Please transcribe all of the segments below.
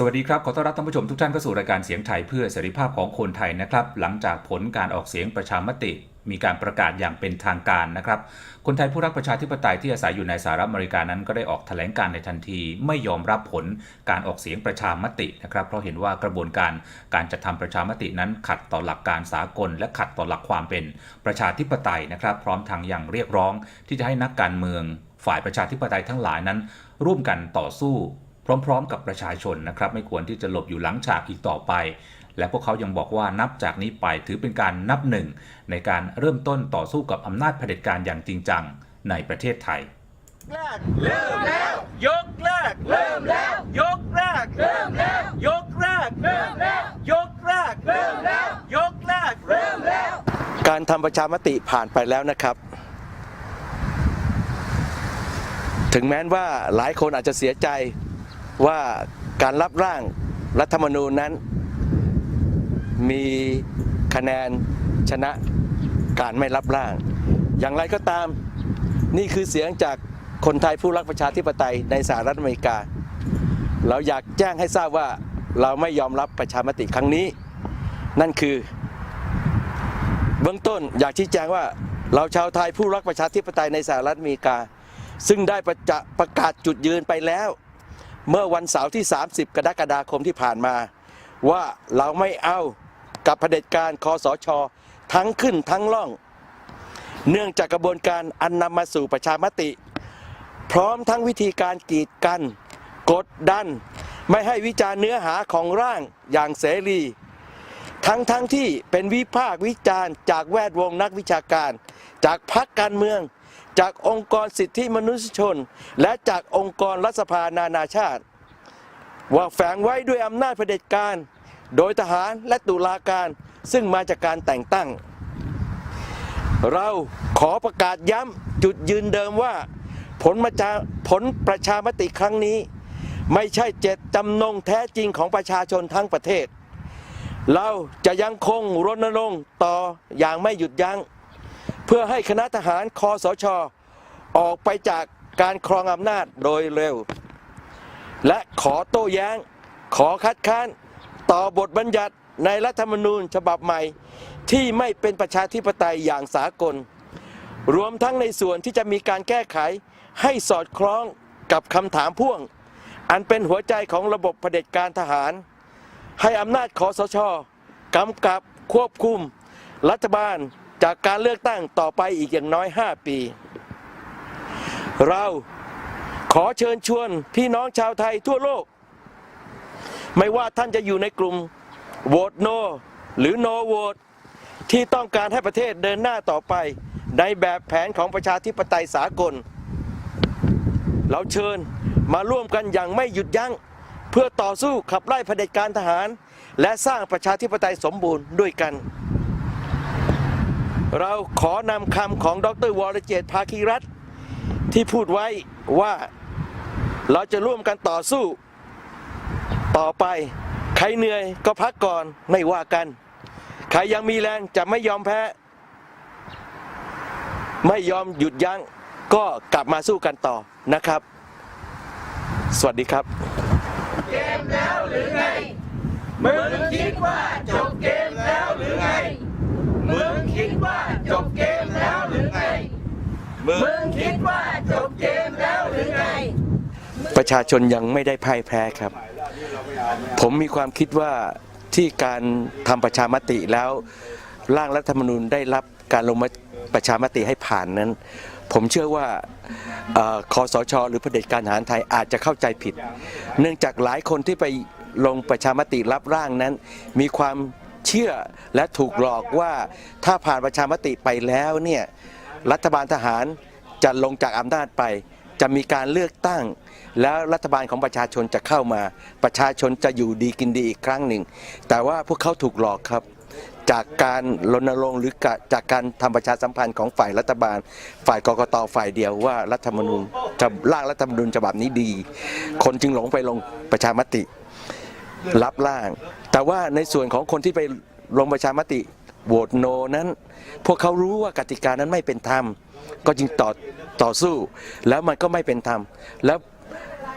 สวัสดีครับ ขอต้อนรับท่านผู้ชมทุกท่านเข้าสู่รายการเสียงไทยเพื่อเสรีภาพของคนไทยนะครับ หลังจากผลการออกเสียงประชามติ มีการประกาศอย่างเป็นทางการนะครับ คนไทยผู้รักประชาธิปไตยที่อาศัยอยู่ในสหรัฐอเมริกานั้นก็ได้ออกแถลงการในทันที ไม่ยอมรับผลการออกเสียงประชามตินะครับ เพราะเห็นว่ากระบวนการการจัดทำประชามตินั้นขัดต่อหลักการสากล และขัดต่อหลักความเป็นประชาธิปไตยนะครับ พร้อมทางอย่างเรียกร้องที่จะให้นักการเมือง ฝ่ายประชาธิปไตยทั้งหลายนั้น ร่วมกันต่อสู้ พร้อมๆ กับประชาชนนะครับไม่ควรที่จะหลบอยู่หลังฉากอีกต่อไป และพวกเขายังบอกว่านับจากนี้ไปถือเป็นการนับหนึ่งในการเริ่มต้นต่อสู้กับอำนาจเผด็จการอย่างจริงจังในประเทศไทยแรกเริ่มแล้ว ยกแรกเริ่มแล้ว ยกแรกเริ่มแล้ว ยกแรกเริ่มแล้ว ยกแรกเริ่มแล้ว ยกแรกเริ่มแล้ว การทำประชามติผ่านไปแล้วนะครับ ถึงแม้ว่าหลายคนอาจจะเสียใจ ว่าการรับร่างรัฐธรรมนูญนั้น มีคะแนนชนะการไม่รับร่าง อย่างไรก็ตามนี่คือเสียงจากคนไทยผู้รักประชาธิปไตยในสหรัฐอเมริกา เราอยากแจ้งให้ทราบว่าเราไม่ยอมรับประชามติครั้งนี้ นั่นคือ เบื้องต้นอยากชี้แจงว่าเราชาวไทยผู้รักประชาธิปไตยในสหรัฐอเมริกา ซึ่งได้ประจะประกาศจุดยืนไปแล้ว เมื่อวันเสาร์ที่ 30 กรกฎาคมที่ผ่านมา ว่าเราไม่เอากับเผด็จการคอสช ทั้งขึ้นทั้งล่อง เนื่องจากกระบวนการอันนำมาสู่ประชามติ พร้อมทั้งวิธีการกีดกัน กดดัน ไม่ให้วิจารณ์เนื้อหาของร่างอย่างเสรี ทั้งทั้งที่เป็นวิพากษ์วิจารณ์จากแวดวงนักวิชาการ จากพรรคการเมืองจากองค์กรสิทธิมนุษยชน และจากองค์กรรัฐสภานานาชาติ ว่าแฝงไว้ด้วยอำนาจเผด็จการ โดยทหารและตุลาการซึ่งมาจากการแต่งตั้ง เราขอประกาศย้ำจุดยืนเดิมว่า ผลมาจาผลประชามติครั้งนี้ ไม่ใช่เจตจำนงแท้จริงของประชาชนทั้งประเทศ เราจะยังคงรณรงค์ต่ออย่างไม่หยุดยัง้ง เพื่อให้คณะทหารคอสช ออกไปจากการครองอำนาจโดยเร็ว และขอโต้แย้ง ขอคัดค้าน ต่อบทบัญญัติในรัฐธรรมนูญฉบับใหม่ ที่ไม่เป็นประชาธิปไตยอย่างสากล รวมทั้งในส่วนที่จะมีการแก้ไขให้สอดคล้องกับคำถามพ่วง อันเป็นหัวใจของระบบเผด็จการทหาร ให้อำนาจคอสชกำกับควบคุม รัฐบาลจากการเลือกตั้งต่อไปอีกอย่างน้อย 5 ปี เรา ขอเชิญชวนพี่น้องชาวไทยทั่วโลก ไม่ว่าท่านจะอยู่ในกลุ่มโหวตโน หรือโนโหวตที่ต้องการให้ประเทศเดินหน้าต่อไป ในแบบแผนของประชาธิปไตยสากล เราเชิญมาร่วมกันอย่างไม่หยุดยัง้ง เพื่อต่อสู้ขับไล่เผด็จการทหาร และสร้างประชาธิปไตยสมบูรณ์ด้วยกัน เราขอนำคำของดรวรเจตภาคีรัตที่พูดไว้ว่า เราจะร่วมกันต่อสู้ ต่อไป ใครเหนื่อยก็พักก่อนไม่ว่ากัน ใครยังมีแรงจะไม่ยอมแพ้ ไม่ยอมหยุดยัง้งก็กลับมาสู้กันต่อนะครับ สวัสดีครับ เกมแล้วหรือไงมึงคิดว่าจบเกมแล้วหรือไงมึงคิดว่าจบเกมแล้วหรือไงมึงคิดว่าจบเกมแล้วหรือไง ประชาชนยังไม่ได้พ่ายแพ้ครับ ผมมีความคิดว่าที่การทำประชามติแล้วร่างรัฐธรรมนูญได้รับการลงประชามติให้ผ่านนั้น ผมเชื่อว่าอคอสช หรือเผด็จการทหารไทยอาจจะเข้าใจผิด เนื่องจากหลายคนที่ไปลงประชามติรับร่างนั้น มีความเชื่อและถูกหลอกว่าถ้าผ่านประชามติไปแล้วเนี่ยรัฐบาลทหารจะลงจากอำนาจไป จะมีการเลือกตั้ง แล้วรัฐบาลของประชาชนจะเข้ามา ประชาชนจะอยู่ดีกินดีอีกครั้งหนึ่ง แต่ว่าพวกเขาถูกหลอกครับ จากการรณรงค์หรือจากการทำประชาสัมพันธ์ของฝ่ายรัฐบาล ฝ่ายกกตฝ่ายเดียวว่ารัฐธรรมนูญจะร่างรัฐธรรมนูญฉบับนี้ดี คนจึงหลงไปลงประชามติ รับร่าง แต่ว่าในส่วนของคนที่ไปลงประชามติโหวตโนนั้น พวกเขารู้ว่ากติกานั้นไม่เป็นธรรม ก็จึงต่อ ต่อสู้ แล้วมันก็ไม่เป็นธรรม แล้ว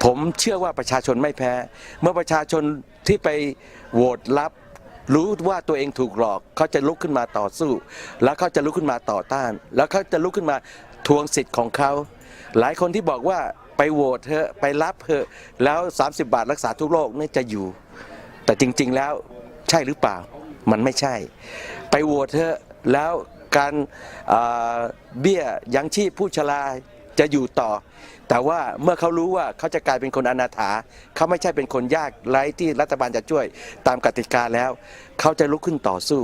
ผมเชื่อว่าประชาชนไม่แพ้ เมื่อประชาชนที่ไปโหวตรับรู้ว่าตัวเองถูกหลอก เขาจะลุกขึ้นมาต่อสู้ แล้วเขาจะลุกขึ้นมาต่อต้าน แล้วเขาจะลุกขึ้นมาทวงสิทธิ์ของเขา หลายคนที่บอกว่าไปโหวตเถอะไปรับเถอะแล้ว 30 บาทรักษาทุกโรคนี่จะอยู่ แต่จริงๆแล้วใช่หรือเปล่า มันไม่ใช่ ไปโหวตเถอะแล้ว การเบี้ยยังชีพผู้ชราจะอยู่ต่อ แต่ว่าเมื่อเขารู้ว่าเขาจะกลายเป็นคนอนาถาเขาไม่ใช่เป็นคนยากไร้ที่รัฐบาลจะช่วยตามกติกาแล้ว เขาจะลุกขึ้นต่อสู้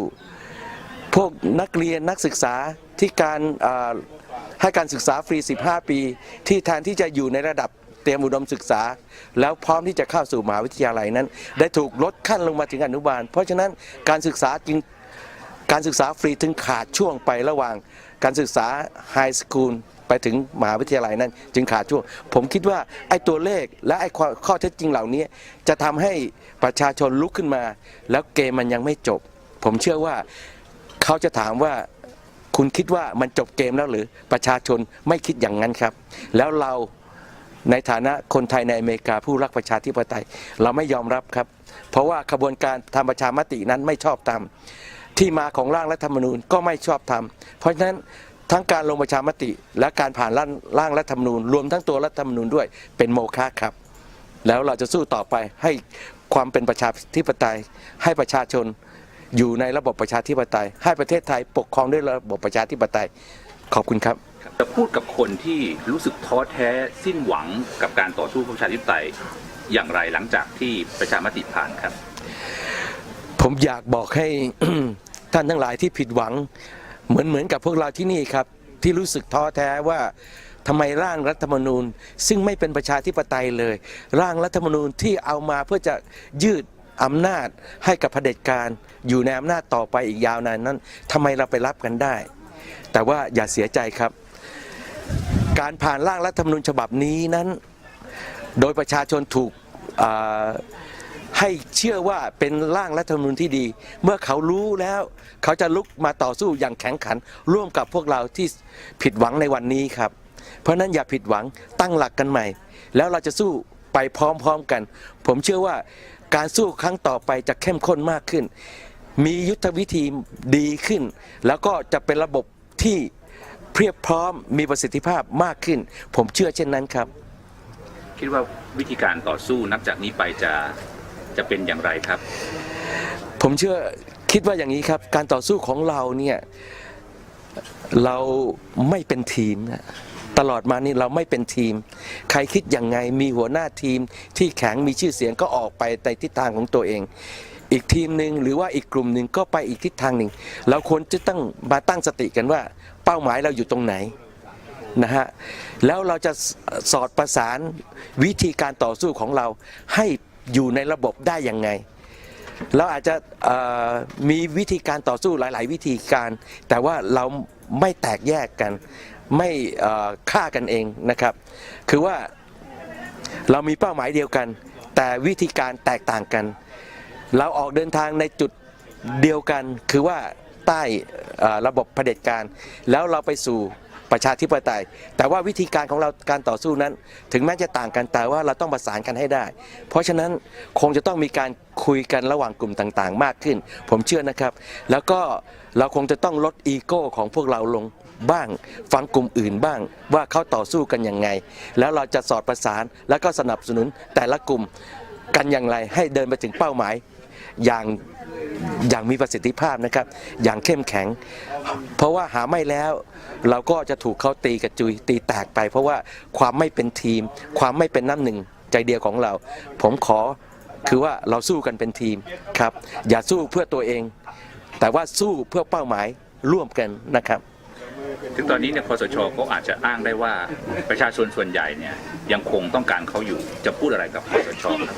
พวกนักเรียนนักศึกษาที่การให้การศึกษาฟรี 15 ปี ที่แทนที่จะอยู่ในระดับเตรียมอุดมศึกษา แล้วพร้อมที่จะเข้าสู่มหาวิทยาลัยนั้น ได้ถูกลดขั้นลงมาถึงอนุบาล เพราะฉะนั้นการศึกษาจึง การศึกษาฟรีถึงขาดช่วงไประหว่าง การศึกษาไฮสคูลไปถึงมหาวิทยาลัยนั้น จึงขาดช่วง ผมคิดว่าไอ้ตัวเลขและไอ้ข้อเท็จจริงเหล่านี้ จะทำให้ประชาชนลุกขึ้นมา แล้วเกมมันยังไม่จบ ผมเชื่อว่าเขาจะถามว่าคุณคิดว่ามันจบเกมแล้วหรือประชาชนไม่คิดอย่างนั้นครับ แล้วเราในฐานะคนไทยในอเมริกาผู้รักประชาธิปไตย เราไม่ยอมรับครับ เพราะว่าขบวนการทำประชามตินั้นไม่ชอบตาม ที่มาของร่างรัฐธรรมนูญก็ไม่ชอบทำเพราะฉะนั้นทั้งการลงประชามติและการผ่านร่างร่างรัฐธรรมนูญ รวมทั้งตัวรัฐธรรมนูญด้วยเป็นโมฆะครับ แล้วเราจะสู้ต่อไปให้ความเป็นประชาธิปไตย ให้ประชาชนอยู่ในระบบประชาธิปไตย ให้ประเทศไทยปกครองด้วยระบบประชาธิปไตยขอบคุณครับจะพูดกับคนที่รู้สึกท้อแท้สิ้นหวังกับการต่อสู้เพื่อประชาธิปไตยอย่างไรหลังจากที่ประชามติผ่านครับ ผมอยากบอกให้ ท่านทั้งหลายที่ผิดหวัง เหมือนเหมือนกับพวกเราที่นี่ครับ ที่รู้สึกท้อแท้ว่าทำไมร่างรัฐธรรมนูญ ซึ่งไม่เป็นประชาธิปไตยเลย ร่างรัฐธรรมนูญที่เอามาเพื่อจะยืดอำนาจให้กับเผด็จการอยู่ในอำนาจต่อไปอีกยาวนานนั้นทำไมเราไปรับกันได้ แต่ว่าอย่าเสียใจครับ การผ่านร่างรัฐธรรมนูญฉบับนี้นั้น โดยประชาชนถูกอ ให้เชื่อว่าเป็นร่างรัฐธรรมนูญที่ดี เมื่อเขารู้แล้ว เขาจะลุกมาต่อสู้อย่างแข็งขัน ร่วมกับพวกเราที่ผิดหวังในวันนี้ครับ เพราะฉะนั้นอย่าผิดหวังตั้งหลักกันใหม่ แล้วเราจะสู้ไปพร้อมๆกัน ผมเชื่อว่าการสู้ครั้งต่อไปจะเข้มข้นมากขึ้น มียุทธวิธีดีขึ้น แล้วก็จะเป็นระบบที่เพียบพร้อมมีประสิทธิภาพมากขึ้น ผมเชื่อเช่นนั้นครับ คิดว่าวิธีการต่อสู้นับจากนี้ไปจะ จะเป็นอย่างไรครับ ผมเชื่อคิดว่าอย่างนี้ครับ การต่อสู้ของเราเนี่ยเราไม่เป็นทีมนะตลอดมานี่เราไม่เป็นทีม ใครคิดยังไงมีหัวหน้าทีมที่แข็งมีชื่อเสียงก็ออกไปในทิศทางของตัวเอง อีกทีมหนึ่งหรือว่าอีกกลุ่มหนึ่งก็ไปอีกทิศทางหนึ่งเราควรจะต้องมาตั้งสติกันว่า เป้าหมายเราอยู่ตรงไหนนะฮะแล้วเราจะสอดประสานวิธีการต่อสู้ของเราให้ อยู่ในระบบได้ยังไง เราอาจจะมีวิธีการต่อสู้หลาย ๆ วิธีการ แต่ว่าเราไม่แตกแยกกัน ไม่ฆ่ากันเองนะครับ คือว่าเรามีเป้าหมายเดียวกัน แต่วิธีการแตกต่างกัน เราออกเดินทางในจุดเดียวกัน คือว่าใต้ระบบเผด็จการ แล้วเราไปสู่ ประชาธิปไตย แต่ว่าวิธีการของเราการต่อสู้นั้น ถึงแม้จะต่างกันแต่ว่าเราต้องประสานกันให้ได้ เพราะฉะนั้นคงจะต้องมีการคุยกันระหว่างกลุ่มต่างๆ มากขึ้น ผมเชื่อนะครับ แล้วก็เราคงจะต้องลดอีโก้ของพวกเราลงบ้าง ฟังกลุ่มอื่นบ้างว่าเขาต่อสู้กันยังไง แล้วเราจะสอดประสานแล้วก็สนับสนุนแต่ละกลุ่มกันอย่างไรให้เดินไปถึงเป้าหมาย อย่างอย่างมีประสิทธิภาพนะครับ อย่างเข้มแข็ง เพราะว่าหาไม่แล้วเราก็จะถูกเขาตีกระจุยตีแตกไป เพราะว่าความไม่เป็นทีม ความไม่เป็นน้ำหนึ่งใจเดียวของเรา ผมขอคือว่าเราสู้กันเป็นทีมครับ อย่าสู้เพื่อตัวเอง แต่ว่าสู้เพื่อเป้าหมายร่วมกันนะครับ ถึงตอนนี้เนี่ยคอสชเขาอาจจะอ้างได้ว่าประชาชนส่วนใหญ่เนี่ยยังคงต้องการเขาอยู่จะพูดอะไรกับคอสชครับ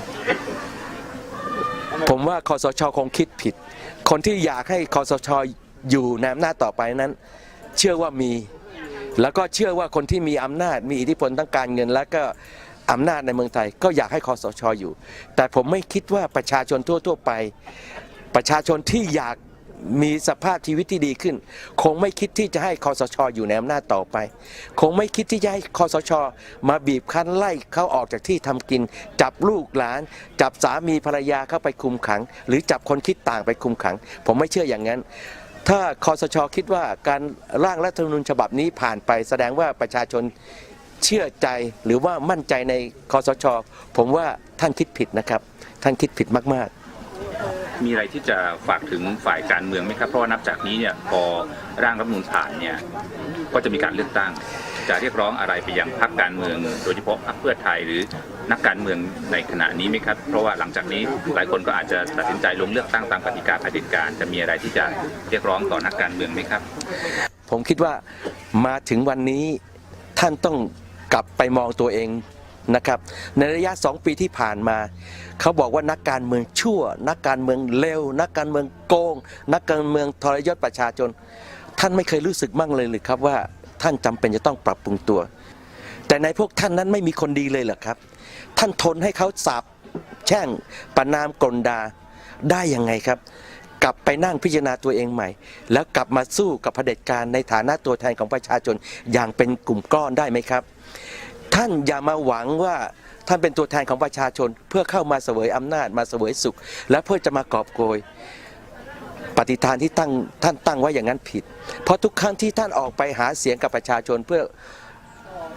ผมว่าคอสชคงคิดผิด คนที่อยากให้คอสชอยู่ในอำนาจต่อไปนั้น เชื่อว่ามี แล้วก็เชื่อว่าคนที่มีอำนาจมีอิทธิพลทั้งการเงิน และก็อำนาจในเมืองไทย ก็อยากให้คอสชอยู่ แต่ผมไม่คิดว่าประชาชนทั่ว ๆ ไป ประชาชนที่อยาก มีสภาพชีวิตที่ดีขึ้น คงไม่คิดที่จะให้คอสชอยู่ในอำนาจต่อไป คงไม่คิดที่จะให้คอสชมาบีบคั้นไล่เขาออกจากที่ทำกิน จับลูกหลาน จับสามีภรรยาเข้าไปคุมขัง หรือจับคนคิดต่างไปคุมขัง ผมไม่เชื่ออย่างนั้น ถ้าคอสชคิดว่าการร่างรัฐธรรมนูญฉบับนี้ผ่านไป แสดงว่าประชาชนเชื่อใจหรือว่ามั่นใจในคอสช ผมว่าท่านคิดผิดนะครับ ท่านคิดผิดมาก ๆ มีอะไรที่จะฝากถึงฝ่ายการเมืองไหมครับ เพราะว่านับจากนี้เนี่ยพอร่างรัฐธรรมนูญผ่านเนี่ยก็จะมีการเลือกตั้ง จะเรียกร้องอะไรไปยังพรรคการเมือง โดยเฉพาะพรรคเพื่อไทยหรือนักการเมืองในขณะนี้ไหมครับ เพราะว่าหลังจากนี้หลายคนก็อาจจะตัดสินใจลงเลือกตั้งตามกติกาเผด็จการ จะมีอะไรที่จะเรียกร้องต่อนักการเมืองไหมครับ ผมคิดว่ามาถึงวันนี้ท่านต้องกลับไปมองตัวเอง นะครับในระยะสองปีที่ผ่านมา เขาบอกว่านักการเมืองชั่ว นักการเมืองเลวนักการเมืองโกง นักการเมืองทรยศประชาชน ท่านไม่เคยรู้สึกมั่งเลยหรือครับว่าท่านจำเป็นจะต้องปรับปรุงตัว แต่ในพวกท่านนั้นไม่มีคนดีเลยเหรอครับ ท่านทนให้เขาสาบแช่งประนามกลดาได้ยังไงครับ กลับไปนั่งพิจารณาตัวเองใหม่ แล้วกลับมาสู้กับเผด็จการในฐานะตัวแทนของประชาชนอย่างเป็นกลุ่มก้อนได้ไหมครับ ท่านอย่ามาหวังว่าท่านเป็นตัวแทนของประชาชน เพื่อเข้ามาเสวยอำนาจมาเสวยสุข และเพื่อจะมากอบโกย ปฏิฐานที่ตั้งท่านตั้งไว้อย่างนั้นผิด เพราะทุกครั้งที่ท่านออกไปหาเสียงกับประชาชนเพื่อ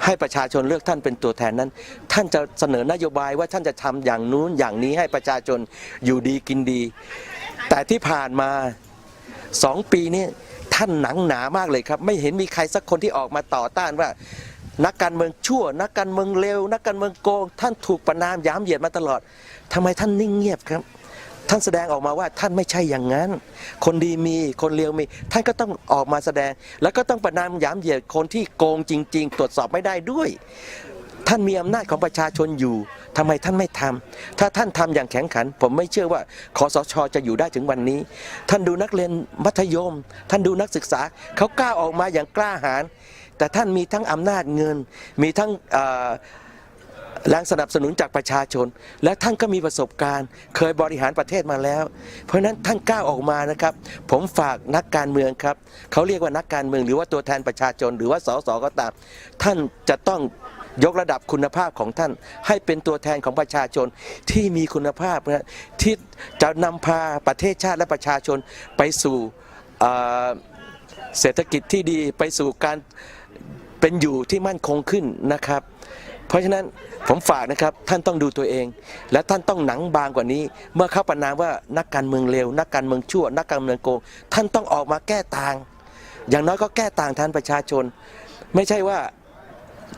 ให้ประชาชนเลือกท่านเป็นตัวแทนนั้น ท่านจะเสนอนโยบายว่าท่านจะทำอย่างนู้นอย่างนี้ให้ประชาชนอยู่ดีกินดี แต่ที่ผ่านมาสองปีนี้ท่านหนังหนามากเลยครับ ไม่เห็นมีใครสักคนที่ออกมาต่อต้านว่า นักการเมืองชั่ว นักการเมืองเลวนักการเมืองโกง ท่านถูกประนามย้ำเหยียดมาตลอดทำไมท่านนิ่งเงียบครับ ท่านแสดงออกมาว่าท่านไม่ใช่อย่างนั้น คนดีมีคนเลวมี ท่านก็ต้องออกมาแสดง แล้วก็ต้องประนามย้ำเหยียดคนที่โกงจริง ๆ ตรวจสอบไม่ได้ด้วย ท่านมีอำนาจของประชาชนอยู่ทำไมท่านไม่ทำถ้าท่านทำอย่างแข็งขัน ผมไม่เชื่อว่าคอสชจะอยู่ได้ถึงวันนี้ ท่านดูนักเรียนมัธยม ท่านดูนักศึกษาเขากล้าออกมาอย่างกล้าหาญ แต่ท่านมีทั้งอำนาจเงิน มีทั้งแรงสนับสนุนจากประชาชน และท่านก็มีประสบการณ์ เคยบริหารประเทศมาแล้ว เพราะฉะนั้นท่านกล้าออกมานะครับ ผมฝากนักการเมืองครับเขาเรียกว่านักการเมือง หรือว่าตัวแทนประชาชน หรือว่าสสก็ตาม ท่านจะต้องยกระดับคุณภาพของท่าน ให้เป็นตัวแทนของประชาชนที่มีคุณภาพนะที่จะนำพาประเทศชาติและประชาชนไปสู่เศรษฐกิจที่ดีไปสู่การ เป็นอยู่ที่มั่นคงขึ้นนะครับ เพราะฉะนั้นผมฝากนะครับท่านต้องดูตัวเอง และท่านต้องหนังบางกว่านี้ เมื่อเข้าประนามว่านักการเมืองเลวนักการเมืองชั่ว นักการเมืองโกงท่านต้องออกมาแก้ต่าง อย่างน้อยก็แก้ต่างแทนประชาชน ไม่ใช่ว่า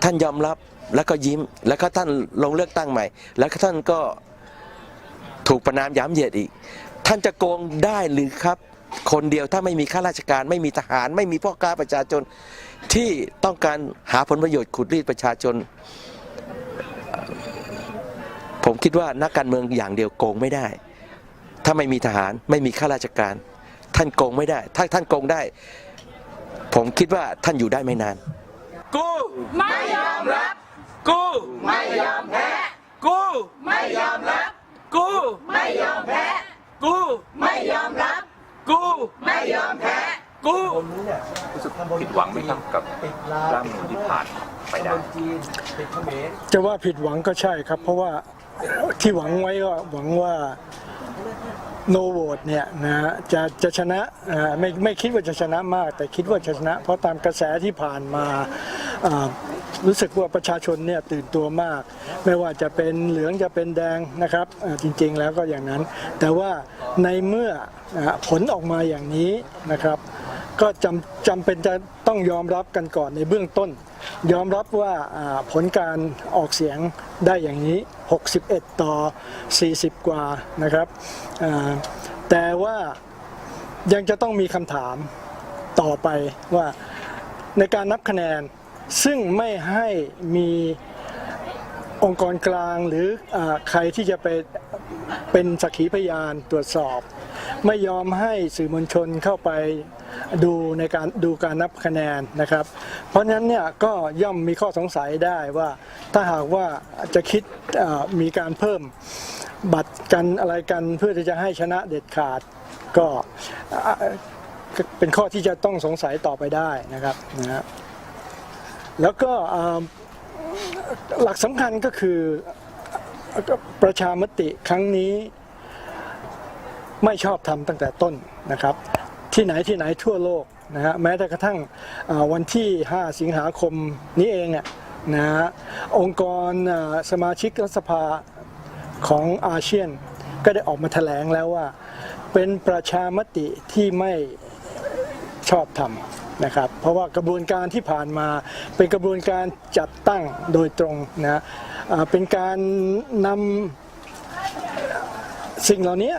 ท่านยอมรับแล้วก็ยิ้ม แล้วก็ท่านลงเลือกตั้งใหม่ แล้วก็ท่านก็ถูกประนามย้ำเหยียดอีก ท่านจะโกงได้หรือครับ คนเดียวถ้าไม่มีข้าราชการ ไม่มีทหาร ไม่มีพ่อค้าประชาชนที่ต้องการหาผลประโยชน์ขุดรีดประชาชน ผมคิดว่านักการเมืองอย่างเดียวโกงไม่ได้ ถ้าไม่มีทหารไม่มีข้าราชการ ท่านโกงไม่ได้ ถ้าท่านโกงได้ ผมคิดว่าท่านอยู่ได้ไม่นาน กูไม่ยอมรับกูไม่ยอมแพ้กูไม่ยอมรับกูไม่ยอมแพ้กูไม่ยอมรับ กูไม่ยอมแพ้ กูผิดหวังไหมครับกับร่างรัฐธรรมนูญที่ผ่านไปได้จะว่าผิดหวังก็ใช่ครับ เพราะว่าที่หวังไว้ก็หวังว่าโนโวตเนี่ยนะฮะจะจะชนะอ่าไม่ไม่คิดว่าจะชนะมาก แต่คิดว่าจะชนะ เพราะตามกระแสที่ผ่านมาอ่า รู้สึกว่าประชาชนเนี่ยตื่นตัวมาก ไม่ว่าจะเป็นเหลืองจะเป็นแดงนะครับจริงๆแล้วก็อย่างนั้น แต่ว่าในเมื่อผลออกมาอย่างนี้นะครับ ก็จำจำเป็นจะต้องยอมรับกันก่อนในเบื้องต้น ยอมรับว่าผลการออกเสียงได้อย่างนี้ 61 ต่อ 40 กว่านะครับแต่ว่ายังจะต้องมีคำถามต่อไปว่าในการนับคะแนน ซึ่งไม่ให้มีองค์กรกลางหรืออใครที่จะไปเป็นสักขีพยานตรวจสอบ ไม่ยอมให้สื่อมวลชนเข้าไปดูในการดูการนับคะแนนนะครับ เพราะฉะนั้นเนี่ยก็ย่อมมีข้อสงสัยได้ว่าถ้าหากว่าจะคิดมีการเพิ่มบัตรกันอะไรกันเพื่อที่จะให้ชนะเด็ดขาดก็เป็นข้อที่จะต้องสงสัยต่อไปได้นะครับนะฮะ แล้วก็หลักสำคัญก็คือประชามติครั้งนี้ไม่ชอบทำตั้งแต่ต้นนะครับ ที่ไหนที่ไหนทั่วโลกนะฮะแม้แต่กระทั่งวันที่ 5 สิงหาคมนี้เองอะนะฮะองค์กรสมาชิกรัฐสภาของอาเซียนก็ได้ออกมาแถลงแล้วว่า เป็นประชามติที่ไม่ชอบทำ นะครับเพราะว่ากระบวนการที่ผ่านมาเป็นกระบวนการจัดตั้งโดยตรงนะเป็นการนำสิ่งเหล่านี้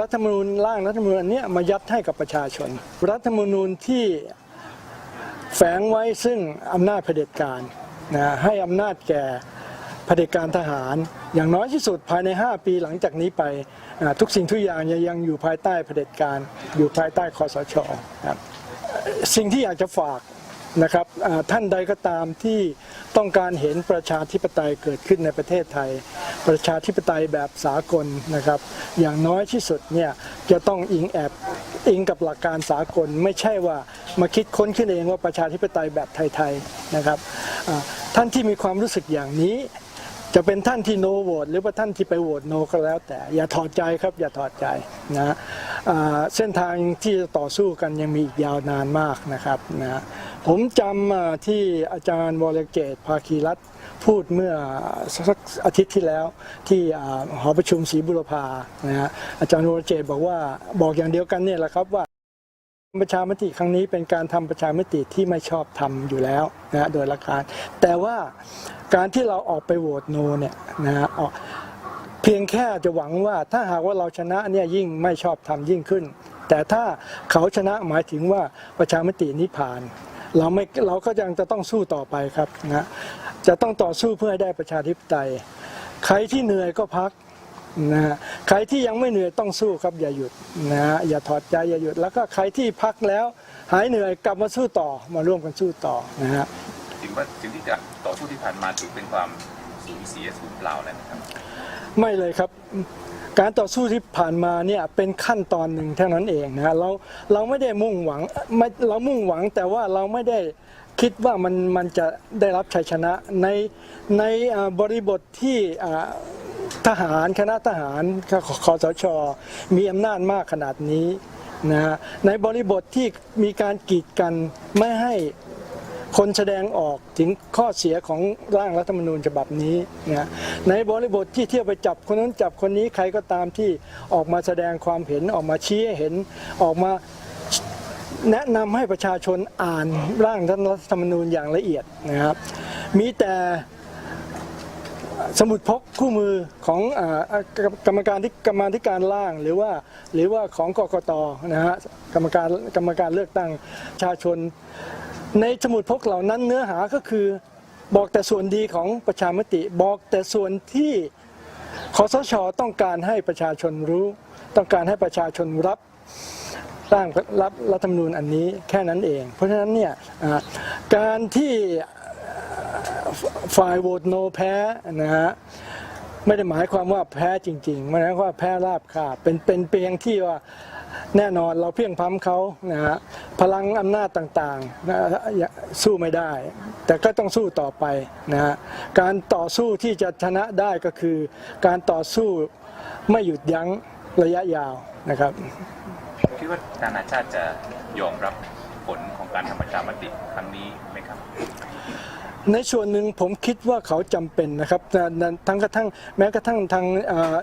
รัฐธรรมนูญร่างรัฐธรรมนูญนี้มายัดให้กับประชาชน รัฐธรรมนูญที่แฝงไว้ซึ่งอำนาจเผด็จการนะให้อำนาจแก่เผด็จการทหาร อย่างน้อยที่สุดภายใน 5 ปีหลังจากนี้ไปทุกสิ่งทุกอย่างยังยังอยู่ภายใต้เผด็จการอยู่ภายใต้คอสชครับ สิ่งที่อยากจะฝากนะครับท่านใดก็ตามที่ต้องการเห็นประชาธิปไตยเกิดขึ้นในประเทศไทย ประชาธิปไตยแบบสากลนะครับ อย่างน้อยที่สุดเนี่ยจะต้องอิงแอบอิงกับหลักการสากล ไม่ใช่ว่ามาคิดค้นขึ้นเองว่าประชาธิปไตยแบบไทยๆนะครับท่านที่มีความรู้สึกอย่างนี้ จะเป็นท่านที่โนโหวตหรือว่าท่านที่ไปโหวตโนก็แล้ว แต่อย่าถอดใจครับอย่าถอดใจนะเส้นทางที่จะต่อสู้กันยังมีอีกยาวนานมากนะครับนะผมจำที่อาจารย์วรเกตภาคีรัตพูดเมื่อสักอาทิตย์ที่แล้วที่หอประชุมศรีบุรพานะฮะอาจารย์วรเกตบอกว่าบอกอย่างเดียวกันเนี่ยแหละครับว่า ประชามติครั้งนี้เป็นการทำประชามติที่ไม่ชอบทำอยู่แล้วนะฮะโดยหลักการ แต่ว่าการที่เราออกไปโหวตโนเนี่ยนะฮะเพียงแค่จะหวังว่าถ้าหากว่าเราชนะเนี่ยยิ่งไม่ชอบทำยิ่งขึ้น แต่ถ้าเขาชนะหมายถึงว่าประชามตินี้ผ่าน เราไม่เราก็ยังจะต้องสู้ต่อไปครับนะจะต้องต่อสู้เพื่อให้ได้ประชาธิปไตย ใครที่เหนื่อยก็พัก นะฮะใครที่ยังไม่เหนื่อยต้องสู้ครับอย่าหยุดนะฮะอย่าถอดใจอย่าหยุด แล้วก็ใครที่พักแล้ว หายเหนื่อยกลับมาสู้ต่อมาร่วมกันสู้ต่อนะฮะถึงว่าสิ่งที่จะต่อสู้ที่ผ่านมาถือเป็นความสูญเสียสูญเปล่าแล้วนะครับ ไม่เลยครับการต่อสู้ที่ผ่านมาเนี่ยเป็นขั้นตอนหนึ่งเท่านั้นเองนะฮะเราเราไม่ได้มุ่งหวังไม่เรามุ่งหวังแต่ว่าเราไม่ได้คิดว่ามันมันจะได้รับชัยชนะในในอ่าบริบทที่อ่า ทหารคณะทหารคอสชมีอำนาจมากขนาดนี้นะฮะในบริบทที่มีการกีดกันไม่ให้คนแสดงออกถึงข้อเสียของร่างรัฐธรรมนูญฉบับนี้นะในบริบทที่เที่ยวไปจับคนนั้นจับคนนี้ใครก็ตามที่ออกมาแสดงความเห็นออกมาชี้เห็นออกมาแนะนำให้ประชาชนอ่านร่างรัฐธรรมนูญอย่างละเอียดนะครับ มีแต่ สมุดพกคู่มือของอกรรมการที่กรรมาธิการร่างหรือว่าหรือว่าของกกตนะฮะกรรมการกรรมการเลือกตั้งประชาชน ในสมุดพกเหล่านั้นเนื้อหาก็คือบอกแต่ส่วนดีของประชามติบอกแต่ส่วนที่คอสชต้องการให้ประชาชนรู้ ต้องการให้ประชาชนรับร่างรับรัฐธรรมนูญอันนี้แค่นั้นเอง เพราะฉะนั้นเนี่ยการที่ ฝ่ายโหวตโนแพ้นะฮะไม่ได้หมายความว่าแพ้จริงๆไม่ได้หมายความว่าแพ้ราบคาบเป็นเป็นเพียงที่ว่าแน่นอนเราเพียงพ้ำเขานะฮะพลังอำนาจต่างๆนะสู้ไม่ได้ แต่ก็ต้องสู้ต่อไปนะฮะการต่อสู้ที่จะชนะได้ก็คือ การต่อสู้ไม่หยุดยั้งระยะยาวนะครับคิดว่านานาชาติจะยอมรับผลของการทำประชามติครั้งนี้ ในส่วนหนึ่งผมคิดว่าเขาจำเป็นนะครับทั้งกระทั่งแม้กระทั่งทางเอ่อ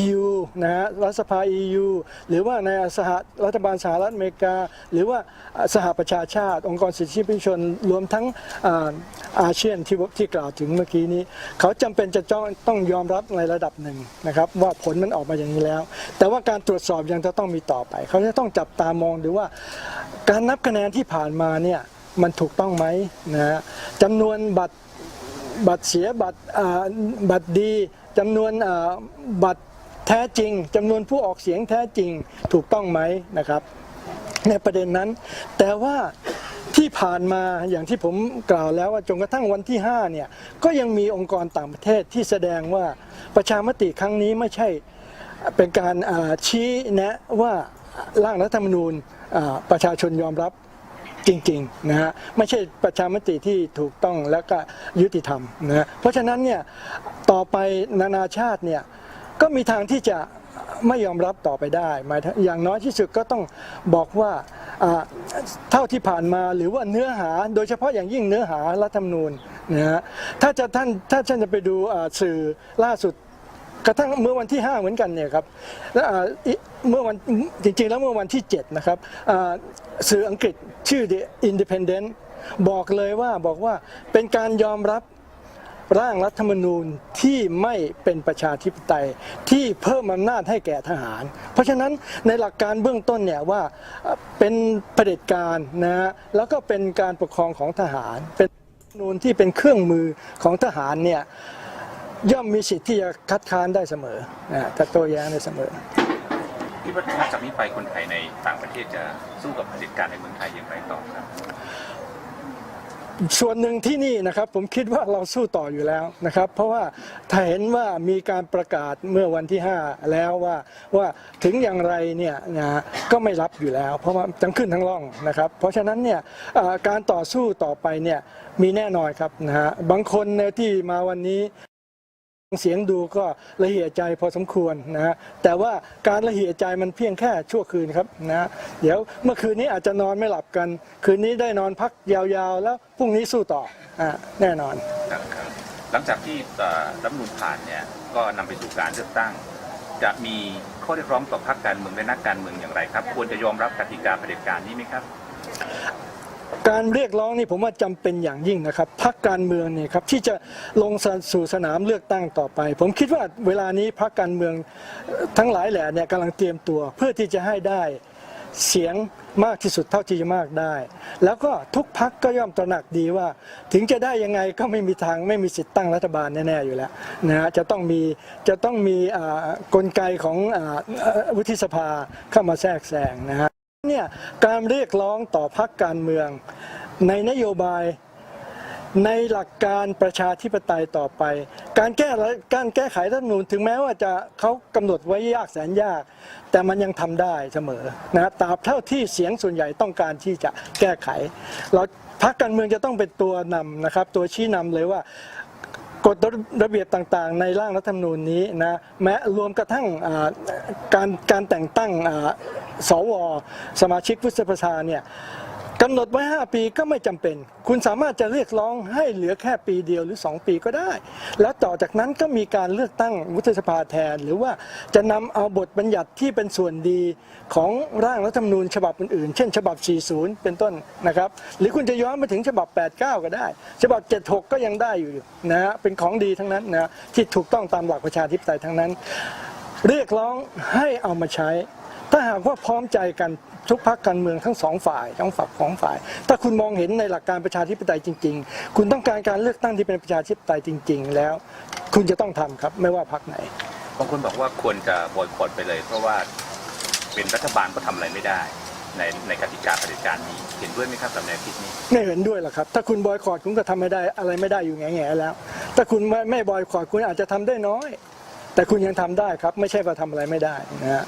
EU นะฮะรัฐสภา EU หรือว่าในสหรัฐบาลสหรัฐอเมริกา หรือว่าสหประชาชาติ องค์กรสิทธิมนุษยชนรวมทั้งอาเซียนที่ที่กล่าวถึงเมื่อกี้นี้ เขาจำเป็นจะต้องต้องยอมรับในระดับหนึ่งนะครับว่าผลมันออกมาอย่างนี้แล้ว แต่ว่าการตรวจสอบยังจะต้องมีต่อไป เขาจะต้องจับตามองดูว่า การนับคะแนนที่ผ่านมาเนี่ย มันถูกต้องไหมนะฮะจำนวนบัตรบัตรเสียบัตรบัตรดีจำนวนบัตรแท้จริงจำนวนผู้ออกเสียงแท้จริงถูกต้องไหมนะครับ ในประเด็นนั้น แต่ว่าที่ผ่านมาอย่างที่ผมกล่าวแล้วว่าจนกระทั่งวันที่5เนี่ยก็ยังมีองค์กรต่างประเทศที่แสดงว่าประชามติครั้งนี้ไม่ใช่เป็นการชี้แนะว่าร่างรัฐธรรมนูญประชาชนยอมรับ จริงๆนะฮะไม่ใช่ประชามติที่ถูกต้องแล้วก็ยุติธรรมนะฮะเพราะฉะนั้นเนี่ยต่อไปนานาชาติเนี่ยก็มีทางที่จะไม่ยอมรับต่อไปได้หมายอย่างน้อยที่สุดก็ต้องบอกว่าอ่าเท่าที่ผ่านมาหรือว่าเนื้อหาโดยเฉพาะอย่างยิ่งเนื้อหารัฐธรรมนูญนะฮะถ้าจะท่านถ้าท่านจะไปดูอ่าสื่อล่าสุด กระทั่งเมื่อวันที่ 5 เหมือนกันเนี่ยครับและเมื่อวันจริงๆแล้วเมื่อวันที่ 7 นะครับสื่ออังกฤษชื่อ The Independent บอกเลยว่าบอกว่าเป็นการยอมรับร่างรัฐธรรมนูญที่ไม่เป็นประชาธิปไตยที่เพิ่มอำนาจให้แก่ทหาร เพราะฉะนั้นในหลักการเบื้องต้นเนี่ยว่าเป็นเผด็จการนะฮะแล้วก็เป็นการปกครองของทหาร เป็นรัฐธรรมนูญที่เป็นเครื่องมือของทหารเนี่ย ย่อมมีสิทธิ์ที่จะคัดค้านได้เสมอนะจะโต้แย้งได้เสมอ คิดว่าหลังจากนี้ไปคนไทยในต่างประเทศจะสู้กับเผด็จการในเมืองไทยอย่างไรต่อครับ ส่วนหนึ่งที่นี่นะครับผมคิดว่าเราสู้ต่ออยู่แล้วนะครับ เพราะว่าถ้าเห็นว่ามีการประกาศเมื่อวันที่ 5 แล้วว่าว่าถึงอย่างไรเนี่ยนะก็ไม่รับอยู่แล้ว เพราะว่าทั้งขึ้นทั้งล่องนะครับ เพราะฉะนั้นเนี่ยเอ่อการต่อสู้ต่อไปเนี่ยมีแน่นอนครับนะฮะบางคนเนี่ยที่มาวันนี้ เสียงดูก็ละเหี่ยใจพอสมควรนะฮะแต่ว่าการละเหี่ยใจมันเพียงแค่ชั่วคืนครับนะเดี๋ยวเมื่อคืนนี้อาจจะนอนไม่หลับกัน คืนนี้ได้นอนพักยาวๆ แล้วพรุ่งนี้สู้ต่ออะแน่นอน หลังจากที่รัฐมนูญผ่านเนี่ยก็นำไปสู่การเลือกตั้ง จะมีข้อเรียกร้องต่อพรรคการเมืองและนักการเมืองอย่างไรครับ ควรจะยอมรับกติกาเผด็จการนี้ไหมครับ การเรียกร้องนี่ผมว่าจำเป็นอย่างยิ่งนะครับพรรคการเมืองเนี่ยครับที่จะลงสู่สนามเลือกตั้งต่อไป ผมคิดว่าเวลานี้พรรคการเมืองทั้งหลายแหล่เนี่ยกำลังเตรียมตัวเพื่อที่จะให้ได้เสียงมากที่สุดเท่าที่จะมากได้ แล้วก็ทุกพักก็ย่อมตระหนักดีว่า ถึงจะได้ยังไงก็ไม่มีทางไม่มีสิทธิ์ตั้งรัฐบาลแน่ๆอยู่แล้วนะฮะจะต้องมีจะต้องมีกลไกของอวุฒิสภาเข้ามาแทรกแซงนะฮะ เนี่ยการเรียกร้องต่อพรรคการเมือง ในนโยบายในหลักการประชาธิปไตยต่อไป การแก้การแก้ไขรัฐธรรมนูญถึงแม้ว่าจะเขากำหนดไว้ยากแสนยาก แต่มันยังทำได้เสมอนะตราบเท่าที่เสียงส่วนใหญ่ต้องการที่จะแก้ไข เราพรรคการเมืองจะต้องเป็นตัวนำนะครับ ตัวชี้นำเลยว่ากฎระเบียบต่างๆ ในร่างรัฐธรรมนูญนี้นะแม้รวมกระทั่งการการแต่งตั้ง สว สมาชิกวุฒิสภาเนี่ยกำหนดไว้ 5 ปีก็ไม่จำเป็น คุณสามารถจะเรียกร้องให้เหลือแค่ปีเดียวหรือ 2 ปีก็ได้ แล้วต่อจากนั้นก็มีการเลือกตั้งวุฒิสภาแทน หรือว่าจะนำเอาบทบัญญัติที่เป็นส่วนดีของร่างรัฐธรรมนูญฉบับอื่นๆ เช่น ฉบับ 40 เป็นต้นนะครับ หรือคุณจะย้อนไปถึงฉบับ 89 ก็ได้ ฉบับ 76 ก็ยังได้อยู่นะฮะเป็นของดีทั้งนั้นนะที่ถูกต้องตามหลักประชาธิปไตยทั้งนั้น เรียกร้องให้เอามาใช้ ถ้าหากว่าพร้อมใจกันทุกพักการเมืองทั้งสองฝ่ายทั้งฝักของฝ่าย ถ้าคุณมองเห็นในหลักการประชาธิปไตยจริง ๆ คุณต้องการการเลือกตั้งที่เป็นประชาธิปไตยจริง ๆ แล้ว คุณจะต้องทำครับไม่ว่าพักไหนบางคนบอกว่าควรจะบอยคอตไปเลย เพราะว่าเป็นรัฐบาลก็ทำอะไรไม่ได้ในในกติกาเผด็จการนี้เห็นด้วยไหมครับกับแนวคิดนี้ไม่เห็นด้วยหรอกครับ ถ้าคุณบอยคอรดคุณก็ทำไม่ได้อะไรไม่ได้อยู่แง่ๆแล้ว ถ้าคุณไม่ไม่บอยคอรดคุณอาจจะทำได้น้อย แต่คุณยังทำได้ครับ ไม่ใช่ว่าทำอะไรไม่ได้นะฮะ